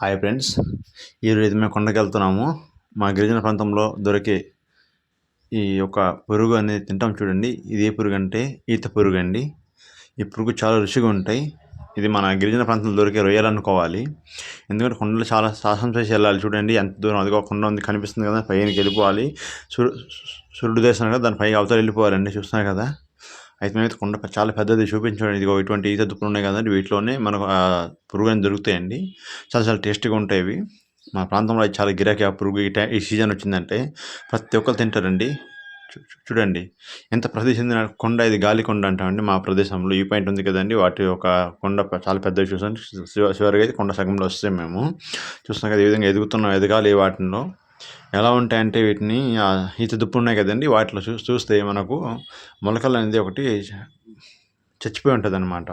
Hi friends. ఈరోజు మేము కొండకి వెళ్తున్నాము మా గిరిజన ప్రాంతంలో దొరికే ఈ యొక్క పురుగు అనేది తింటాం చూడండి. ఇది ఏ పురుగు అంటే ఈత పురుగు అండి. ఈ పురుగు చాలా రుచిగా ఉంటాయి. ఇది మన గిరిజన ప్రాంతంలో దొరికే రొయ్యాలనుకోవాలి ఎందుకంటే కొండలు చాలా సాహసం చేసి వెళ్ళాలి చూడండి. ఎంత దూరం అదిగో కొండ ఉంది కనిపిస్తుంది కదా పైనకి వెళ్ళిపోవాలి. సూర్యు సూర్యుడు దేశం కదా దాని పైకి అవతల వెళ్ళిపోవాలండి. చూస్తున్నారు కదా. అయితే మేమైతే కొండ చాలా పెద్దది చూపించండి ఇదిగో ఇటువంటి ఈత దుప్పులు ఉన్నాయి కదండి వీటిలోనే మనకు పురుగు అని దొరుకుతాయండి. చాలా చాలా టేస్టీగా ఉంటాయి ఇవి. మా ప్రాంతంలో అయితే చాలా గిరాకీ ఆ పురుగు ఈ టై ఈ సీజన్ వచ్చిందంటే ప్రతి ఒక్కరు తింటారండి. చూడండి. ఎంత ప్రసిద్ధి చెందిన కొండ ఇది గాలి కొండ అంటామండి మా ప్రదేశంలో. ఈ పాయింట్ ఉంది కదండి. వాటి ఒక కొండ చాలా పెద్దవి చూసాను చివరిగా అయితే కొండ సగంలో వస్తే మేము. చూస్తున్నాం కదా ఈ విధంగా ఎదుగుతున్నాం ఎదగాలి వాటిలో ఎలా ఉంటాయంటే వీటిని ఈత దుప్పు ఉన్నాయి కదండి వాటిలో చూ చూస్తే మనకు మొలకలు అనేది ఒకటి చచ్చిపోయి ఉంటుంది అనమాట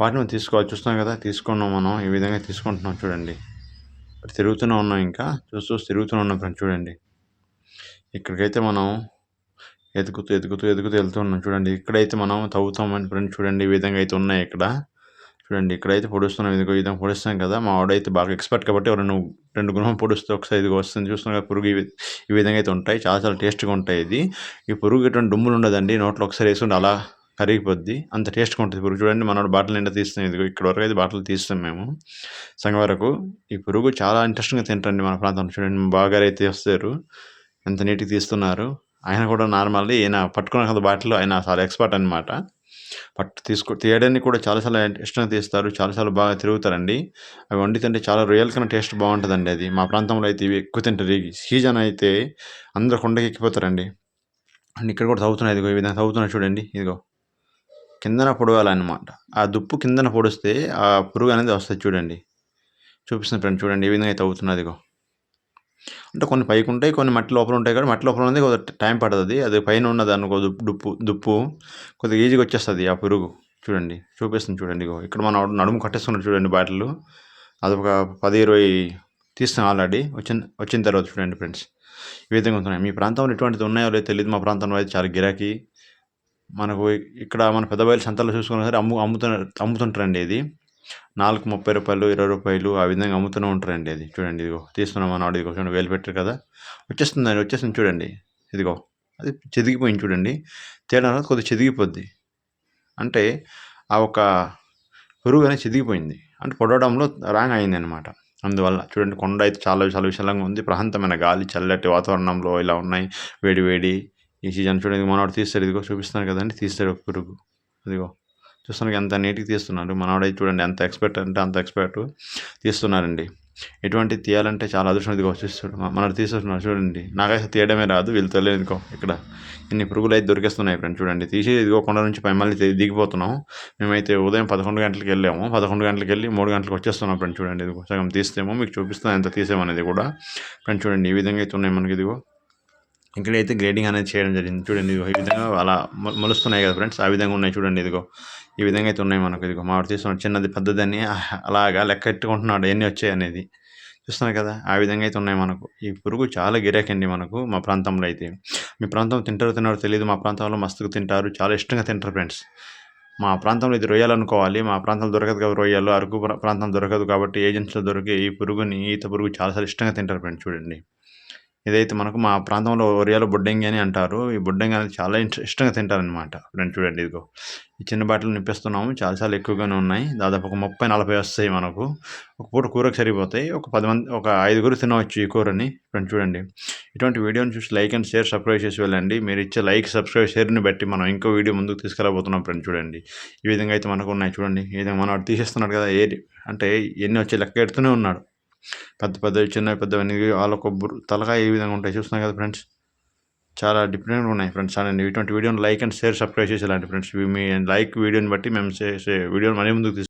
వాటిని మనం తీసుకోవాలి. చూస్తున్నాం కదా తీసుకున్నాం మనం ఈ విధంగా తీసుకుంటున్నాం చూడండి. తిరుగుతూనే ఉన్నాం ఇంకా చూసి తిరుగుతూనే ఉన్నాం ఫ్రెండ్ చూడండి. ఇక్కడికైతే మనం ఎదుగుతూ ఎదుగుతూ ఎదుగుతూ వెళ్తూ ఉన్నాం చూడండి. ఇక్కడైతే మనం తవ్వుతామని ఫ్రెండ్ చూడండి ఈ విధంగా అయితే ఉన్నాయి ఇక్కడ. చూడండి ఇక్కడైతే పొడుస్తున్నాం ఇదిగో విధంగా పొడుస్తాం కదా. మా వాడైతే బాగా ఎక్స్పర్ట్ కాబట్టి రెండు రెండు గుణం పొడుస్తే ఒకసారి ఇదిగో వస్తుంది. చూస్తున్నాం కదా పురుగు ఈ విధంగా అయితే ఉంటాయి. చాలా చాలా టేస్ట్గా ఉంటాయి ఇది. ఈ పురుగు ఎటువంటి డుమ్ములు ఉండదండి. నోట్లో ఒకసారి వేసుకుంటే అలా కరిగిపోద్ది. అంత టేస్ట్గా ఉంటుంది పురుగు. చూడండి మనోడు బాటిల్ నిండా తీస్తాం ఇదిగో ఇక్కడ వరకు అయితే బాటిల్ తీస్తాం మేము. సంగ వరకు ఈ పురుగు చాలా ఇంట్రెస్టింగ్గా తింటండి మన ప్రాంతంలో చూడండి బాగా అయితే వస్తారు. ఎంత నీట్గా తీస్తున్నారు. ఆయన కూడా నార్మల్లీ ఈయన పట్టుకున్న కదా బాటిల్ ఆయన చాలా ఎక్స్పర్ట్ అనమాట పట్టు తీసుకో తీయడానికి కూడా చాలాసార్లు ఇష్టంగా తీస్తారు. చాలాసార్లు బాగా తిరుగుతారండి. అవి వండి తింటే చాలా రొయ్యల కన్నా టేస్ట్ బాగుంటుందండి అది. మా ప్రాంతంలో అయితే ఇవి ఎక్కువ తింటారు. సీజన్ అయితే అందరు కొండకి ఎక్కిపోతారండి. అండ్ ఇక్కడ కూడా తవ్వుతున్నాయి. ఇదిగో ఈ విధంగా తవ్వుతున్నాయి చూడండి. ఇదిగో. కిందన పొడవాలన్నమాట. ఆ దుప్పు కిందన పొడిస్తే ఆ పురుగు అనేది వస్తుంది చూడండి. చూపిస్తున్న ఫ్రెండ్ చూడండి. ఏ విధంగా అయితే అవుతున్నది ఇదిగో. అంటే కొన్ని పైకి ఉంటాయి కొన్ని మట్టి లోపల ఉంటాయి కానీ మట్టి లోపల ఉంది కొద్దిగా టైం పడుతుంది. అది పైన ఉన్నది అనుకో దుప్పు దుప్పు కొద్దిగా ఈజీగా వచ్చేస్తుంది ఆ పురుగు. చూడండి చూపిస్తుంది చూడండి ఇక్కడ మనం నడుము కట్టేస్తున్నాడు చూడండి బాటిల్. అది ఒక పది ఇరవై తీస్తాం ఆల్రెడీ. వచ్చిన వచ్చిన తర్వాత చూడండి ఫ్రెండ్స్. ఈ విధంగా ఉంటున్నాయి. మీ ప్రాంతంలో ఎటువంటిది ఉన్నాయో లేదో తెలియదు. మా ప్రాంతంలో అయితే చాలా గిరాకీ. మనకు ఇక్కడ మన పెద్ద బయలు సంతలో చూసుకున్నా సరే అమ్ము అమ్ముతున్న అమ్ముతుంటారండి ఇది. నాలుగు ముప్పై రూపాయలు ఇరవై రూపాయలు ఆ విధంగా అమ్ముతూనే ఉంటారండి అది చూడండి ఇదిగో తీసుకున్నాం అన్నాడు ఇదిగో చూడండి వేలు పెట్టారు కదా. వచ్చేస్తుందండి వచ్చేస్తుంది చూడండి. ఇదిగో అది చెదిగిపోయింది చూడండి. తేడా కొద్దిగా చెదిగిపోద్ది. అంటే ఆ ఒక పురుగు అనేది చెదిగిపోయింది. అంటే పొడవడంలో రాంగ్ అయింది అనమాట అందువల్ల చూడండి కొండ అయితే చాలా చాలా విశాలంగా ఉంది. ప్రశాంతమైన గాలి చల్లటి వాతావరణంలో ఇలా ఉన్నాయి. వేడి వేడి ఈ సీజన్ చూడండి మనవాడు తీస్తారు ఇదిగో చూపిస్తున్నాను కదండి తీస్తారు పురుగు. ఇదిగో. చూస్తున్నాను ఎంత నీట్గా తీస్తున్నారు. మనవాడైతే చూడండి ఎంత ఎక్స్పర్ట్ అంటే అంత ఎక్స్పర్ట్ తీస్తున్నారండి. ఎటువంటి తీయాలంటే చాలా అదృష్టం ఇదిగో చూస్తాడు మనడు తీసేస్తున్నారు చూడండి. నాకైతే తీయడమే రాదు వీళ్ళు తెలియదుకో ఇక్కడ. ఇన్ని పురుగులు అయితే దొరికేస్తున్నాయి ఫ్రెండ్ చూడండి. తీసి ఇదిగో కొండ నుంచి పై మళ్ళీ దిగిపోతున్నాం. మేమైతే ఉదయం పదకొండు గంటలకు వెళ్ళాము. పదకొండు గంటలకు వెళ్ళి మూడు గంటలకు వచ్చేస్తున్నాం ఫ్రెండ్ చూడండి. ఇదిగో సగం తీస్తేమో మీకు చూపిస్తాను ఎంత తీసేమనేది కూడా. ఫ్రెండ్ చూడండి ఈ విధంగా అయితే ఉన్నాయి మనకి ఇదిగో. ఇక్కడైతే గ్రేడింగ్ అనేది చేయడం జరిగింది. చూడండి ఇదిగో ఈ విధంగా అలా మొలుస్తున్నాయి కదా ఫ్రెండ్స్. ఆ విధంగా ఉన్నాయి చూడండి ఇదిగో. ఈ విధంగా అయితే ఉన్నాయి మనకు ఇదిగో. మామిడి తీసుకున్నాడు చిన్నది పెద్దదని అలాగా లెక్క ఎట్టుకుంటున్నాడు ఎన్ని వచ్చాయి అనేది. చూస్తున్నారు కదా? ఆ విధంగా అయితే ఉన్నాయి మనకు. ఈ పురుగు చాలా గిరాకండి మనకు మా ప్రాంతంలో అయితే. మీ ప్రాంతం తింటారు తిన్నారో తెలియదు. మా ప్రాంతంలో మస్తుగా తింటారు. చాలా ఇష్టంగా తింటారు ఫ్రెండ్స్. మా ప్రాంతంలో ఇది రొయ్యలు అనుకోవాలి మా ప్రాంతంలో దొరకదు కాబట్టి రొయ్యలు. అరకు ప్రాంతం దొరకదు కాబట్టి ఏజెన్సీలో దొరికే ఈ పురుగుని ఈత పురుగు చాలా ఇష్టంగా తింటారు ఫ్రెండ్స్. చూడండి. ఇదైతే మనకు మా ప్రాంతంలో ఒరియాలో బుడ్డంగి అని అంటారు ఈ బుడ్డంగి అనేది చాలా ఇష్టంగా తింటారనమాట ఫ్రెండ్ చూడండి ఇదిగో. ఈ చిన్న బాటలు నింపిస్తున్నాము. చాలా చాలా ఎక్కువగానే ఉన్నాయి. దాదాపు ఒక ముప్పై నలభై వస్తాయి మనకు. ఒక పూట కూరకు సరిపోతాయి. ఒక పది మంది ఒక ఐదుగురు తినవచ్చు ఈ కూరని. ఫ్రెండ్ చూడండి. ఇటువంటి వీడియోని చూసి లైక్ అండ్ షేర్ సబ్స్క్రైబ్ చేసి వెళ్ళండి. మీరు ఇచ్చే లైక్ సబ్స్క్రైబ్ షేర్ని బట్టి మనం ఇంకో వీడియో ముందుకు తీసుకెళ్ళబోతున్నాం ఫ్రెండ్ చూడండి. ఈ విధంగా అయితే మనకు ఉన్నాయి చూడండి. ఈ విధంగా మనం తీసేస్తున్నాడు కదా ఏ అంటే ఎన్ని వచ్చి లెక్క ఎడుతూనే ఉన్నాడు. పెద్ద పెద్దవి చిన్నవి పెద్దవన్నీ వాళ్ళ కొబ్బరి తలకాయ ఏ విధంగా ఉంటాయి. చూస్తున్నాయి కదా ఫ్రెండ్స్ చాలా డిఫరెంట్ ఉన్నాయి ఫ్రెండ్స్ అండి ఇటువంటి వీడియోని లైక్ అండ్ షేర్ సబ్స్క్రైబ్ చేసేలాంటి ఫ్రెండ్స్ మీ లైక్ వీడియోని బట్టి మేము చేసే వీడియోని మరీ ముందుకు